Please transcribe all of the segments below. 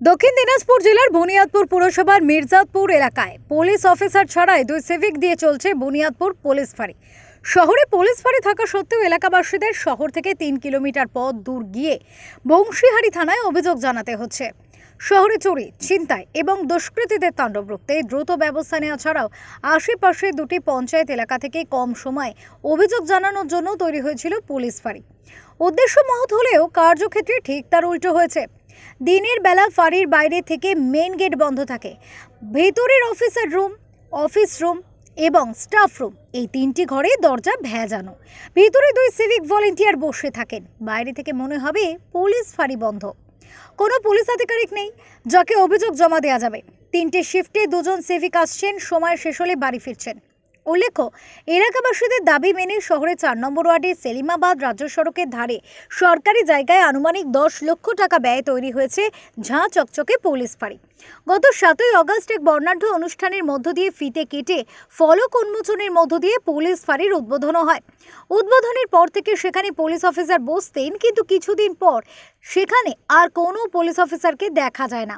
দক্ষিণ দিনাজপুর জেলার বুনিয়াদপুর পুরসভার মির্জাদপুর এলাকায় পুলিশ অফিসার ছাড়াই দুই সিভিক দিয়ে চলছে বুনিয়াদপুর পুলিশ ফাঁড়ি। শহরে পুলিশ ফাঁড়ি থাকা সত্ত্বেও এলাকাবাসীদের শহর থেকে তিন কিলোমিটার পথ দূর গিয়ে বংশীহারি থানায় অভিযোগ জানাতে হচ্ছে। শহরে চুরি, ছিনতাই এবং দুষ্কৃতীদের তাণ্ডব রুখতে দ্রুত ব্যবস্থা নেওয়া ছাড়াও আশেপাশে দুটি পঞ্চায়েত এলাকা থেকে কম সময়ে অভিযোগ জানানোর জন্য তৈরি হয়েছিল পুলিশ ফাঁড়ি। উদ্দেশ্য মহৎ হলেও কার্যক্ষেত্রে ঠিক তার উল্টো হয়েছে। দিনের বেলা ফাঁড়ির বাইরে থেকে মেন গেট বন্ধ থাকে। ভেতরের অফিসের রুম অফিস রুম এবং স্টাফ রুম এই তিনটি ঘরে দরজা ভেজানো। ভেতরে দুই সিভিক ভলেন্টিয়ার বসে থাকেন। বাইরে থেকে মনে হবে পুলিশ ফাঁড়ি বন্ধ। কোনো পুলিশ আধিকারিক নেই, যাকে অভিযোগ জমা দেওয়া যাবে। তিনটে শিফটে দুজন সিভিক আসছেন, সময় শেষ হলে বাড়ি ফিরছেন। উল্লেখ্য, এলাকাবাসীদের দাবি মেনে শহরে চার নম্বর ওয়ার্ডে সেলিমাবাদ রাজ্য সড়কের ধারে সরকারি জায়গায় আনুমানিক দশ লক্ষ টাকা ব্যয় তৈরি হয়েছে, ঝাঁ চকচকে পুলিশ ফাঁড়ি। গত সাতই অগস্ট এক বর্ণাঢ্য অনুষ্ঠানের মধ্য দিয়ে ফিতে কেটে ফলক উন্মোচনের মধ্য দিয়ে পুলিশ ফাঁড়ির উদ্বোধনও হয়। উদ্বোধনের পর থেকে সেখানে পুলিশ অফিসার বসতেন, কিন্তু কিছুদিন পর সেখানে আর কোনো পুলিশ অফিসারকে দেখা যায় না।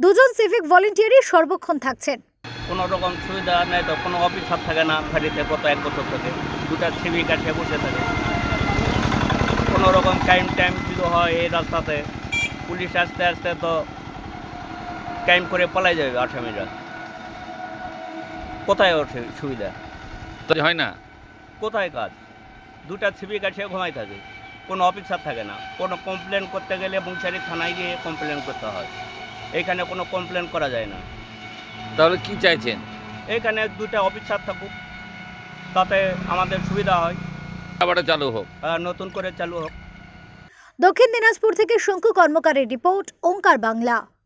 দুজন সিভিক ভলেন্টিয়ারই সর্বক্ষণ থাকছেন। কোনো রকম সুবিধা নেই তো কোনো অফিসার থাকে না ফেরিতে কত এক বছর থেকে দুটা সিভিক আছে বসে থাকে। কোনো রকম টাইম টাইম শুরু হয় এই রাস্তাতে। পুলিশ আসতে আসতে তো টাইম করে পালাই যাবে আসামিরা। কোথায় ওর সুবিধা? হয় না। কোথায় কাজ? দুটা সিভিক আছে ঘুমাই থাকে। কোনো অফিসার থাকে না। কোনো কমপ্লেন করতে গেলে মুংসারি থানায় গিয়ে কমপ্লেন করতে হয়। এখানে কোনো কমপ্লেন করা যায় না। তাহলে কি চাইছেন? এখানে দুটা অফিসার থাকুক তাতে আমাদের সুবিধা হয়। আবার চালু হোক। নতুন করে চালু হোক। দক্ষিণ দিনাজপুর থেকে শঙ্কু কর্মকারের রিপোর্ট ওঙ্কার বাংলা।